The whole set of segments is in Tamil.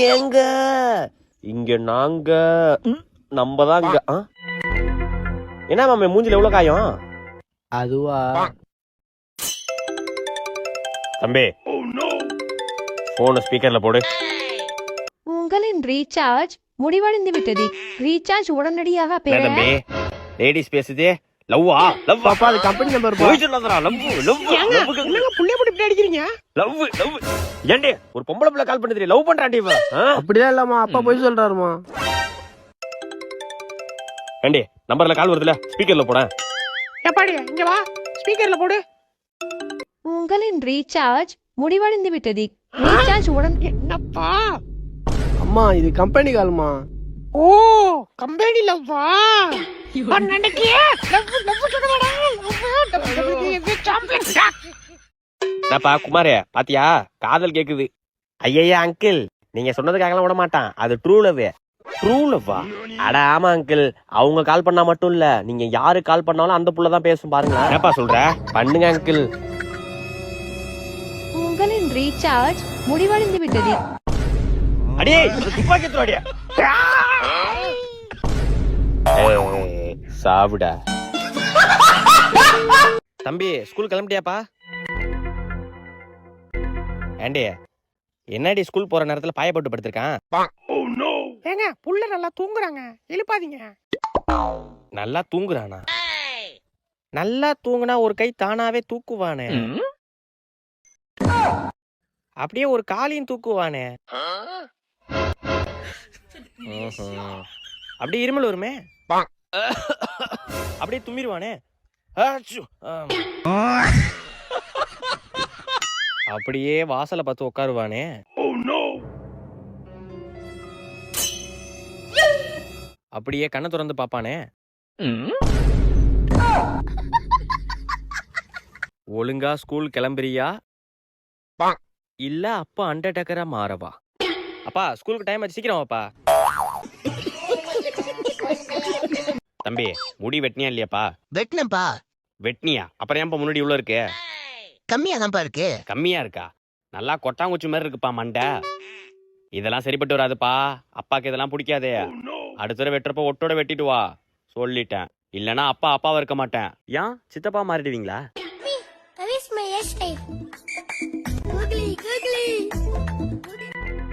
ஏங்க இங்க நாங்க. நம்ம தான் இங்க. ஆ? என்ன மாமே மூஞ்சில எவ்வளவு காயம்? அதுவா? தம்பி. போன ஸ்பீக்கர்ல போடு. உங்களின் ரீசார்ஜ் முடிவடைந்து விட்டது ரீசார்ஜ் உடனடியாக பெற தம்பி? லேடிஸ் பேசுதே. லவ்வா? லவ் பாப்பா அது கம்பெனி நம்பர் போய் சொல்லாதடா லவ் லவ் லவ் என்னங்க புள்ளைய போட்டு இப்படி அடிக்கிறீங்க? Love love. ஏண்டி ஒரு பொம்பளை பிள்ளை கால் பண்ணி லவ் பண்றாண்டி இவ ஆ? அப்படிதான் இல்லம்மா அப்பா போய் சொல்றாருமா? ஏண்டி நம்பர்ல கால் வருதுல ஸ்பீக்கர்ல போட. எப்பாடி இங்க வா ஸ்பீக்கர்ல போடு. உங்களின் ரீசார்ஜ் முடிவடைந்து விட்டது ரீசார்ஜ் உடன் என்னப்பா? அம்மா இது கம்பெனி கால்மா ஓ கம்பெனி லவ்வா? நினைக்கிய லவ் லவ் சொல்லுவாடா என்னப்பா குமாரே பாத்தியா? காதல் கேக்குது. ஐயா அங்கிள் நீங்க சொன்னதுக்காகலாம் விட மாட்டான். அது ட்ரூ லவ் ட்ரூ லவ்வா அட ஆமா அங்கிள் அவங்க கால் பண்ணா மட்டும் இல்ல. நீங்க யாரு கால் பண்ணாலும் அந்த புள்ள தான் பேசும் பாருங்க என்னப்பா சொல்ற? பண்ணுங்க அங்கிள் உங்களின் ரீசார்ஜ் முடிவடைந்து விட்டது அடியே அது துப்பாக்கி ஏய், சாவுடா. தம்பி ஸ்கூல் கிளம்பிட்டியாப்பா? ஏண்டி என்னடி ஸ்கூல் போற நேரத்துல பாயப்பட்டு படுத்திருக்கான்? ஏங்க புள்ள நல்லா தூங்குறாங்க. எழுப்பாதீங்க. நல்லா தூங்குறானா? நல்லா தூங்குனா ஒரு கை தானாவே தூக்குவானே. அப்படியே ஒரு காலையும் தூக்குவானே. அப்படியே இருமல் வருமே? அப்படியே. ஆம். அப்படியே வாசலை பார்த்து உட்காருவானே? அப்படியே கண்ணை திறந்து பாப்பானே ஒழுங்கா ஸ்கூல் கிளம்புறியா? இல்ல அப்பா அண்டர்டேக்கரா மாறவா? அப்பா ஸ்கூலுக்கு டைம் ஆச்சு சீக்கிரம் வாப்பா. தம்பி முடி வெட்டினியா இல்லையாப்பா? வெட்டினப்பா வெட்டினியா அப்புறம் ஏன்ப்பா முன்னாடி இவ்வளோ இருக்கு? கம்மியா தான்ப்பா இருக்கு. கம்மியா இருக்கா? நல்லா கொட்டாங்குச்சி மாதிரி இருக்குப்பா மண்டை. இதெல்லாம் சரிப்பட்டு வராதுப்பா. அப்பாக்கு இதெல்லாம் பிடிக்காதே. அடுத்த தடவை வெட்டுறப்ப ஒட்டோட வெட்டிட்டு வா. சொல்லிட்டேன். இல்லனா அப்பா அப்பாவா இருக்க மாட்டேன். ஏன்? சித்தப்பா மாறிடுவீங்களா.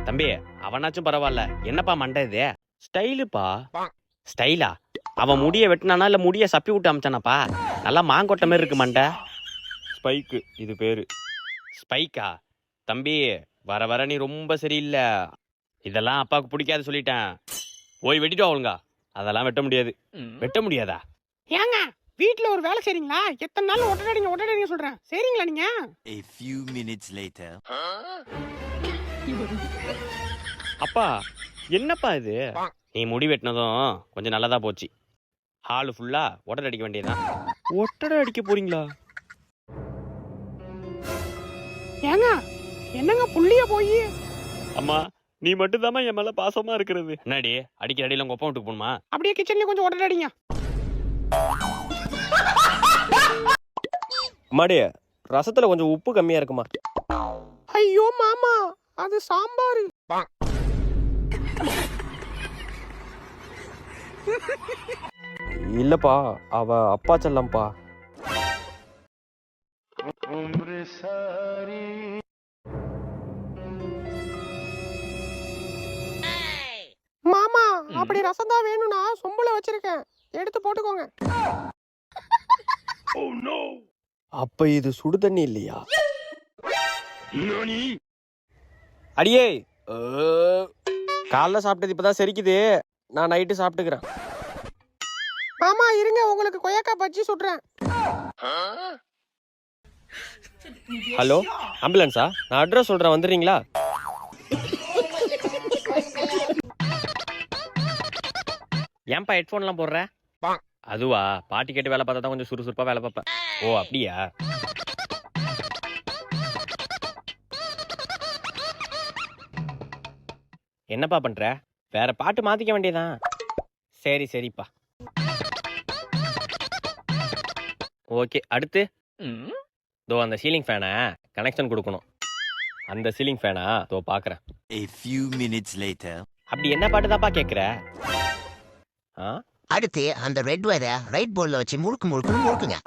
தம்பி அவனாச்சும் பரவாயில்ல. என்னப்பா மண்டை இது? ஸ்டைலுப்பா. ஸ்டைலா? அவன் முடிய வெட்டினானா இல்ல முடிய சப்பி விட்டு அமிச்சானாப்பா? நல்லா மாங்கொட்டை மாதிரி இருக்கு மண்டை. ஸ்பைக்கு இது பேரு. ஸ்பைக்கா? தம்பி வர வர நீ ரொம்ப சரியில்லை. இதெல்லாம் அப்பாவுக்கு பிடிக்காது சொல்லிட்டேன். போய் வெட்டிட்டு ஒழுங்கா. அதெல்லாம் வெட்ட முடியாது. வெட்ட முடியாதா? ஏங்க வீட்ல ஒரு வேலை செய்றீங்களா? எத்தனை நாள் ஒட்டடிங்க ஒட்டடிங்க சொல்றேன். சரிங்களா நீங்க? A few minutes later. அப்பா என்னப்பா இது? நீ முடி வெட்டினதும் கொஞ்சம் நல்லதா போச்சு. ஹாலு ஃபுல்லா ஒட்டடை அடிக்க வேண்டியதுதான். ஒட்டடை அடிக்க போறீங்களா? ஏங்க என்னங்க புள்ளிய போய்? அம்மா நீ மட்டும் என் மேல பாசமா இருக்கிறது. என்னடி அடிக்கிற அடியில உங்க அப்பா வீட்டுக்கு போகணுமா? அப்படியே கிச்சன்ல கொஞ்சம் ஒட்டடிங்க அம்மாடி ரசத்துல கொஞ்சம் உப்பு கம்மியா இருக்குமா? ஐயோ மாமா அது சாம்பார். இல்லப்பா அவ அப்பா செல்லம்பா மாமா அப்படி ரசம் தான் வேணும்னா சொம்புல வச்சிருக்கேன். எடுத்து போட்டுக்கோங்க. அப்ப இது சுடு தண்ணி இல்லையா? அடியே! அஹ், காலைல சாப்பிட்டது இப்பதான் செரிக்குது. நான் நைட்டு சாப்பிட்டுக்கிறேன். மாமா இருங்க உங்களுக்கு கொய்யாக்கா பஜ்ஜி சுடுறேன். ஹலோ ஆம்புலன்ஸா நான் அட்ரஸ் சொல்றேன் வந்துடுறீங்களா? ஏன்பா ஹெட்ஃபோன்லாம் போடுற? அதுவா? பாட்டி கேட்டு வேலை பார்த்தா தான் கொஞ்சம் சுறுசுறுப்பா வேலை பார்ப்பேன். ஓ அப்படியா? என்னப்பா பண்ற? வேற பாட்டு மாத்திக்க வேண்டியதான் சரி சரிப்பா. ஓகே அடுத்து. தோ அந்த சீலிங் ஃபேனை கனெக்ஷன் கொடுக்கணும். அந்த சீலிங் ஃபேனா? தோ பார்க்குறேன் A few minutes later. அப்படி என்ன பாட்டு தான்ப்பா கேக்குற? ஆ? அடுத்து அந்த ரெட் வயரை ரைட் போர்டில் வச்சு முழுக்கு முழுக்குன்னு முழுக்குங்க.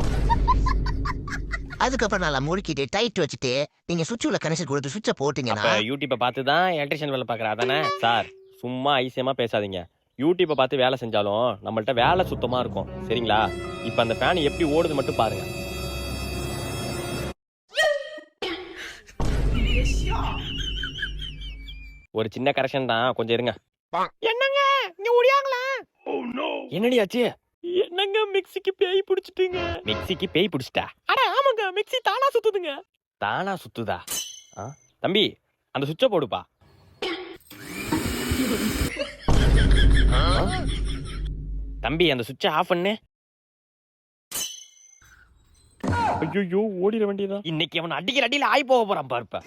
அதுக்கப்புறம் நல்லா முறுக்கிட்டு டைட் வச்சுட்டு நீங்க சுவிட்ச் உள்ள கனெக்ஷன் கொடுத்து சுவிட்சை அப்ப போட்டீங்கன்னா யூடியூப்பை பார்த்து தான் எலக்ட்ரிஷியன் வேலை பார்க்குற அதானே? சார் சும்மா ஐசியமா பேசாதீங்க. யூடியூப்பை பார்த்து வேலை செஞ்சாலும் நம்மள்ட்ட வேலை சுத்தமா இருக்கும். சரிங்களா? இப்போ அந்த ஃபேன் எப்படி ஓடுது மட்டும் பாருங்க. ஒரு சின்ன கரெக்ஷன் தான். கொஞ்சம் இருங்க. என்னங்க? இங்க ஒடியாங்களா என்னடி ஆச்சு? என்னங்க மிக்ஸிக்கு பேய் பிடிச்சிட்டுங்க. மிக்ஸிக்கு பேய் பிடிச்சிட்டா? அட மிக்ஸி தானா சுத்துதுங்க. தானா சுத்துதா? தம்பி அந்த சுவிட்சை போடுப்பா? தம்பி அந்த சுவிட்சை ஆஃப் பண்ணு. ஐயோ ஓடிட வேண்டியதா? இன்னைக்கு அவன் அடிக்கிற அடியில ஆய் போக போறான் பார்ப்ப.